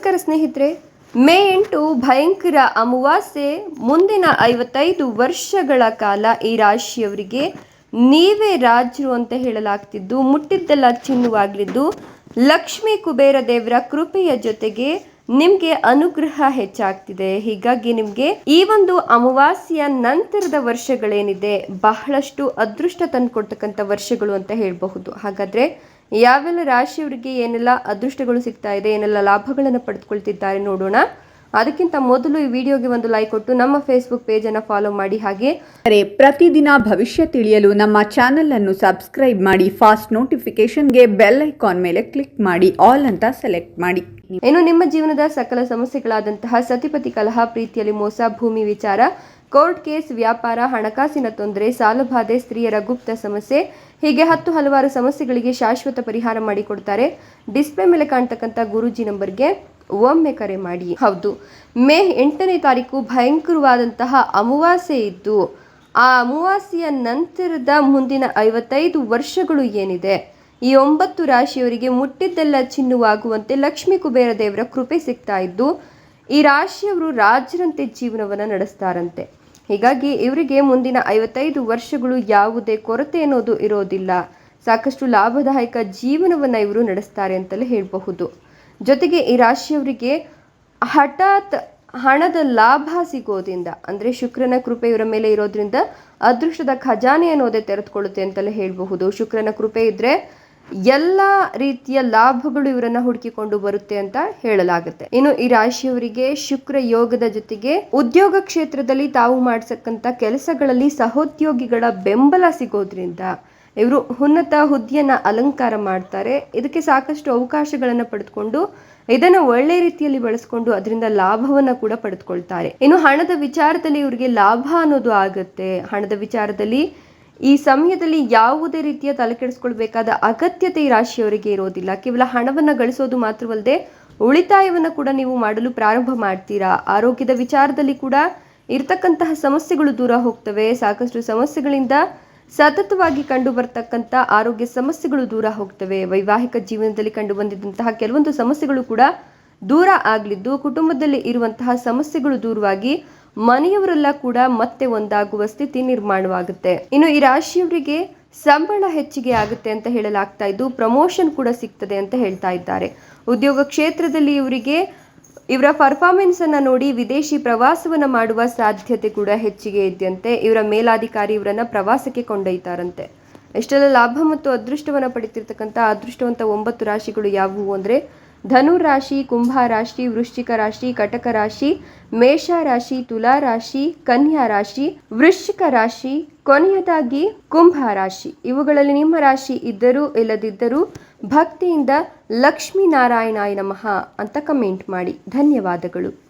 ನಮಸ್ಕಾರ ಸ್ನೇಹಿತರೆ. ಮೇ ಎಂಟು ಭಯಂಕರ ಅಮಾವಾಸ್ಯೆ ಮುಂದಿನ ಐವತ್ತೈದು ವರ್ಷಗಳ ಕಾಲ ಈ ರಾಶಿಯವರಿಗೆ ನೀವೇ ರಾಜರು ಅಂತ ಹೇಳಲಾಗ್ತಿದ್ದು, ಮುಟ್ಟಿದ್ದೆಲ್ಲ ಚಿನ್ನವಾಗಲಿದ್ದು ಲಕ್ಷ್ಮೀ ಕುಬೇರ ದೇವರ ಕೃಪೆಯ ಜೊತೆಗೆ ನಿಮಗೆ ಅನುಗ್ರಹ ಹೆಚ್ಚಾಗ್ತಿದೆ. ಹೀಗಾಗಿ ನಿಮ್ಗೆ ಈ ಒಂದು ಅಮಾವಾಸ್ಯ ನಂತರದ ವರ್ಷಗಳೇನಿದೆ, ಬಹಳಷ್ಟು ಅದೃಷ್ಟ ತಂದುಕೊಡ್ತಕ್ಕಂಥ ವರ್ಷಗಳು ಅಂತ ಹೇಳಬಹುದು. ಹಾಗಾದ್ರೆ ಯಾವೆಲ್ಲ ರಾಶಿಯವರಿಗೆ ಏನೆಲ್ಲ ಅದೃಷ್ಟಗಳು ಸಿಗ್ತಾ ಇದೆ, ಏನೆಲ್ಲ ಲಾಭಗಳನ್ನು ಪಡೆದುಕೊಳ್ತಿದ್ದಾರೆ ನೋಡೋಣ. ಅದಕ್ಕಿಂತ ಮೊದಲು ಈ ವಿಡಿಯೋಗೆ ಒಂದು ಲೈಕ್ ಕೊಟ್ಟು ನಮ್ಮ ಫೇಸ್ಬುಕ್ ಪೇಜನ್ನು ಫಾಲೋ ಮಾಡಿ. ಹಾಗೆ ಪ್ರತಿದಿನ ಭವಿಷ್ಯ ತಿಳಿಯಲು ನಮ್ಮ ಚಾನೆಲ್ ಅನ್ನು ಸಬ್ಸ್ಕ್ರೈಬ್ ಮಾಡಿ ಫಾಸ್ಟ್ ನೋಟಿಫಿಕೇಶನ್ಗೆ ಬೆಲ್ ಐಕಾನ್ ಮೇಲೆ ಕ್ಲಿಕ್ ಮಾಡಿ ಆಲ್ ಅಂತ ಸೆಲೆಕ್ಟ್ ಮಾಡಿ. ಇನ್ನು ನಿಮ್ಮ ಜೀವನದ ಸಕಲ ಸಮಸ್ಯೆಗಳಾದಂತಹ ಸತಿಪತಿ ಕಲಹ ಪ್ರೀತಿಯಲ್ಲಿ ಮೋಸ ಭೂಮಿ ವಿಚಾರ ಕೋರ್ಟ್ ಕೇಸ್ ವ್ಯಾಪಾರ ಹಣಕಾಸಿನ ತೊಂದರೆ ಸಾಲಬಾಧೆ ಸ್ತ್ರೀಯರ ಗುಪ್ತ ಸಮಸ್ಯೆ ಹೀಗೆ ಹತ್ತು ಹಲವಾರು ಸಮಸ್ಯೆಗಳಿಗೆ ಶಾಶ್ವತ ಪರಿಹಾರ ಮಾಡಿಕೊಡ್ತಾರೆ. ಡಿಸ್ಪ್ಲೇ ಮೇಲೆ ಕಾಣ್ತಕ್ಕಂಥ ಗುರೂಜಿ ನಂಬರ್ಗೆ ಒಮ್ಮೆ ಕರೆ ಮಾಡಿ. ಹೌದು. ಮೇ ಎಂಟನೇ ತಾರೀಕು ಭಯಂಕರವಾದಂತಹ ಅಮಾವಾಸ್ಯೆ ಇದ್ದು, ಆ ಅಮಾವಾಸ್ಯೆಯ ನಂತರದ ಮುಂದಿನ ಐವತ್ತೈದು ವರ್ಷಗಳು ಏನಿದೆ? ಈ ಒಂಬತ್ತು ರಾಶಿಯವರಿಗೆ ಮುಟ್ಟಿದ್ದೆಲ್ಲ ಚಿನ್ನುವಾಗುವಂತೆ ಲಕ್ಷ್ಮೀ ಕುಬೇರ ದೇವರ ಕೃಪೆ ಸಿಗ್ತಾ ಇದ್ದು, ಈ ರಾಶಿಯವರು ರಾಜರಂತೆ ಜೀವನವನ್ನು ನಡೆಸ್ತಾರಂತೆ. ಹೀಗಾಗಿ ಇವರಿಗೆ ಮುಂದಿನ ಐವತ್ತೈದು ವರ್ಷಗಳು ಯಾವುದೇ ಕೊರತೆ ಅನ್ನೋದು ಇರೋದಿಲ್ಲ. ಸಾಕಷ್ಟು ಲಾಭದಾಯಕ ಜೀವನವನ್ನು ಇವರು ನಡೆಸ್ತಾರೆ ಅಂತಲೇ ಹೇಳಬಹುದು. ಜೊತೆಗೆ ಈ ರಾಶಿಯವರಿಗೆ ಹಠಾತ್ ಹಣದ ಲಾಭ ಸಿಗೋದ್ರಿಂದ, ಅಂದರೆ ಶುಕ್ರನ ಕೃಪೆ ಇವರ ಮೇಲೆ ಇರೋದ್ರಿಂದ ಅದೃಷ್ಟದ ಖಜಾನೆ ಅನ್ನೋದೇ ತೆರೆದುಕೊಳ್ಳುತ್ತೆ ಅಂತಲೇ ಹೇಳಬಹುದು. ಶುಕ್ರನ ಕೃಪೆ ಇದ್ರೆ ಎಲ್ಲ ರೀತಿಯ ಲಾಭಗಳು ಇವರನ್ನ ಹುಡುಕಿಕೊಂಡು ಬರುತ್ತೆ ಅಂತ ಹೇಳಲಾಗುತ್ತೆ. ಇನ್ನು ಈ ರಾಶಿಯವರಿಗೆ ಶುಕ್ರ ಯೋಗದ ಜೊತೆಗೆ ಉದ್ಯೋಗ ಕ್ಷೇತ್ರದಲ್ಲಿ ತಾವು ಮಾಡಿಸಕ್ಕಂಥ ಕೆಲಸಗಳಲ್ಲಿ ಸಹೋದ್ಯೋಗಿಗಳ ಬೆಂಬಲ ಸಿಗೋದ್ರಿಂದ ಇವರು ಉನ್ನತ ಹುದ್ದೆಯನ್ನ ಅಲಂಕಾರ ಮಾಡ್ತಾರೆ. ಇದಕ್ಕೆ ಸಾಕಷ್ಟು ಅವಕಾಶಗಳನ್ನು ಪಡೆದುಕೊಂಡು ಇದನ್ನ ಒಳ್ಳೆ ರೀತಿಯಲ್ಲಿ ಬಳಸ್ಕೊಂಡು ಅದರಿಂದ ಲಾಭವನ್ನ ಕೂಡ ಪಡೆದುಕೊಳ್ತಾರೆ. ಇನ್ನು ಹಣದ ವಿಚಾರದಲ್ಲಿ ಇವರಿಗೆ ಲಾಭ ಅನ್ನೋದು ಆಗುತ್ತೆ. ಹಣದ ವಿಚಾರದಲ್ಲಿ ಈ ಸಮಯದಲ್ಲಿ ಯಾವುದೇ ರೀತಿಯ ತಲೆಕೆಡಿಸ್ಕೊಳ್ಬೇಕಾದ ಅಗತ್ಯತೆ ಈ ರಾಶಿಯವರಿಗೆ ಇರೋದಿಲ್ಲ. ಕೇವಲ ಹಣವನ್ನು ಗಳಿಸೋದು ಮಾತ್ರವಲ್ಲದೆ ಉಳಿತಾಯವನ್ನು ಕೂಡ ನೀವು ಮಾಡಲು ಪ್ರಾರಂಭ ಮಾಡ್ತೀರಾ? ಆರೋಗ್ಯದ ವಿಚಾರದಲ್ಲಿ ಕೂಡ ಇರ್ತಕ್ಕಂತಹ ಸಮಸ್ಯೆಗಳು ದೂರ ಹೋಗ್ತವೆ. ಸಾಕಷ್ಟು ಸಮಸ್ಯೆಗಳಿಂದ ಸತತವಾಗಿ ಕಂಡು ಬರ್ತಕ್ಕಂಥ ಆರೋಗ್ಯ ಸಮಸ್ಯೆಗಳು ದೂರ ಹೋಗ್ತವೆ. ವೈವಾಹಿಕ ಜೀವನದಲ್ಲಿ ಕಂಡು ಬಂದಿದ್ದಂತಹ ಕೆಲವೊಂದು ಸಮಸ್ಯೆಗಳು ಕೂಡ ದೂರ ಆಗಲಿದ್ದು, ಕುಟುಂಬದಲ್ಲಿ ಇರುವಂತಹ ಸಮಸ್ಯೆಗಳು ದೂರವಾಗಿ ಮನೆಯವರೆಲ್ಲ ಕೂಡ ಮತ್ತೆ ಒಂದಾಗುವ ಸ್ಥಿತಿ ನಿರ್ಮಾಣವಾಗುತ್ತೆ. ಇನ್ನು ಈ ರಾಶಿಯವರಿಗೆ ಸಂಬಳ ಹೆಚ್ಚಿಗೆ ಆಗುತ್ತೆ ಅಂತ ಹೇಳಲಾಗ್ತಾ ಇದ್ದು, ಪ್ರಮೋಷನ್ ಕೂಡ ಸಿಗ್ತದೆ ಅಂತ ಹೇಳ್ತಾ ಇದ್ದಾರೆ. ಉದ್ಯೋಗ ಕ್ಷೇತ್ರದಲ್ಲಿ ಇವರಿಗೆ ಇವರ ಪರ್ಫಾರ್ಮೆನ್ಸ್ ಅನ್ನ ನೋಡಿ ವಿದೇಶಿ ಪ್ರವಾಸವನ್ನ ಮಾಡುವ ಸಾಧ್ಯತೆ ಕೂಡ ಹೆಚ್ಚಿಗೆ ಇದೆಯಂತೆ. ಇವರ ಮೇಲಾಧಿಕಾರಿ ಇವರನ್ನ ಪ್ರವಾಸಕ್ಕೆ ಕೊಂಡೊಯ್ತಾರಂತೆ. ಇಷ್ಟೆಲ್ಲ ಲಾಭ ಮತ್ತು ಅದೃಷ್ಟವನ್ನ ಪಡಿತಿರ್ತಕ್ಕಂಥ ಅದೃಷ್ಟವಂತ ಒಂಬತ್ತು ರಾಶಿಗಳು ಯಾವುವು ಅಂದ್ರೆ, ಧನು ರಾಶಿ, ಕುಂಭ ರಾಶಿ, ವೃಶ್ಚಿಕ ರಾಶಿ, ಕಟಕ ರಾಶಿ, ಮೇಷ ರಾಶಿ, ತುಲಾ ರಾಶಿ, ಕನ್ಯಾ ರಾಶಿ, ವೃಶ್ಚಿಕ ರಾಶಿ ಕೊನೆಯದಾಗಿ ಕುಂಭ ರಾಶಿ. ಇವುಗಳಲ್ಲಿ ನಿಮ್ಮ ರಾಶಿ ಇದ್ದರೂ ಇಲ್ಲದಿದ್ದರೂ ಭಕ್ತಿಯಿಂದ ಲಕ್ಷ್ಮೀ ನಾರಾಯಣಾಯ ನಮಃ ಅಂತ ಕಮೆಂಟ್ ಮಾಡಿ. ಧನ್ಯವಾದಗಳು.